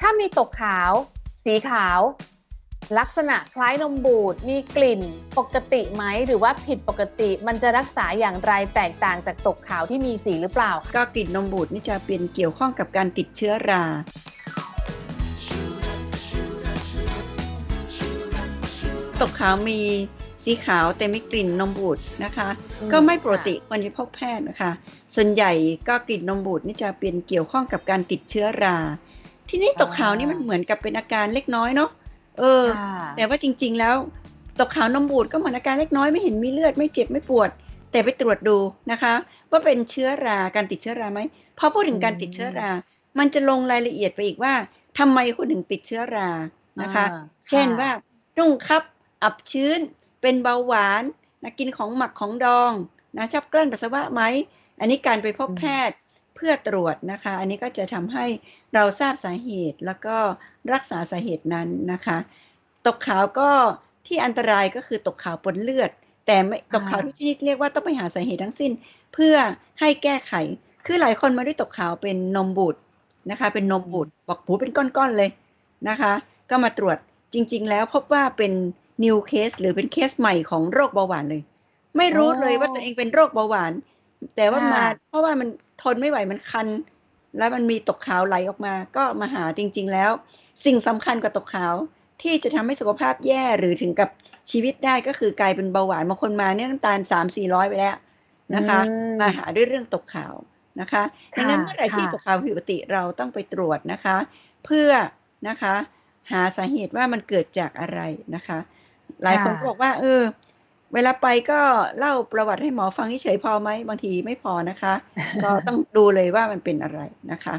ถ้ามีตกขาว สีขาว ลักษณะคล้ายนมบูดมีกลิ่น ปกติไหมหรือว่าผิดปกติมันจะรักษาอย่างไรแตกต่างจากตกขาวที่มีสีหรือเปล่า ก็กลิ่นนมบูดนี่จะเป็นเกี่ยวข้องกับการติดเชื้อรา ตกขาวมีสีขาวแต่ไม่กลิ่นนมบูดนะคะ อืม ก็ไม่ปกติควรจะพบแพทย์นะคะ ส่วนใหญ่ก็กลิ่นนมบูดนี่จะเป็นเกี่ยวข้องกับการติดเชื้อรา ทีนี้ตกขาวนี่มันเหมือนกับเป็นอาการเล็กน้อยเนาะเออค่ะแต่ว่าจริง ๆ แล้วตกขาวนมบูดก็เหมือนอาการเล็กน้อยไม่เห็นมีเลือดไม่เจ็บไม่ปวด แต่ไปตรวจดูนะคะ ว่าเป็นเชื้อราการติดเชื้อราไหมพอพูดถึงการติดเชื้อรา มันจะลงรายละเอียดไปอีกว่าทำไมคุณถึงติดเชื้อรานะคะอ่าเช่นค่ะว่ารุ่งครับ อับชื้น เป็นเบาหวานนะกินของหมักของดองนะชอบกลั้นปัสสาวะไหม อันนี้การไปพบแพทย์ เพื่อตรวจนะคะ อันนี้ก็จะทำให้เราทราบสาเหตุแล้วก็รักษาสาเหตุนั้นนะคะ ตกขาวก็ที่อันตรายก็คือตกขาวปนเลือด แต่ไม่ตกขาวทุกชนิดเรียกว่าต้องไปหาสาเหตุทั้งสิ้น เพื่อให้แก้ไข คือหลายคนมาด้วยตกขาวเป็นนมบูดนะคะ เป็นนมบูดบอกหูเป็นก้อนๆเลยนะคะ ก็มาตรวจจริง ๆ แล้วพบว่าเป็น new case หรือเป็นเคสใหม่ของโรคเบาหวานเลย ไม่รู้เลยว่าตัวเองเป็นโรคเบาหวาน แต่ว่ามาค่ะเพราะว่ามันทนไม่ไหวมันคัน แล้วมันมีตกขาวไหลออกมา ก็มาหาจริง ๆ แล้ว สิ่งสำคัญกว่าตกขาวที่จะทำให้สุขภาพแย่หรือถึงกับชีวิตได้ก็คือกลายเป็นเบาหวานบางคนมาเนี่ยน้ำตาลสามสี่ร้อยไปแล้วนะคะอืมมาหาด้วยเรื่องตกขาวนะคะดังนั้นค่ะเมื่อไหร่ที่ค่ะตกขาวผิดปกติเราต้องไปตรวจนะคะ เพื่อนะคะ หาสาเหตุว่ามันเกิดจากอะไรนะคะ หลายคนก็บอกว่า เออ เวลาไปก็เล่าประวัติให้หมอฟังเฉยพอไหมบางทีไม่พอนะคะ ก็ต้องดูเลยว่ามันเป็นอะไรนะคะ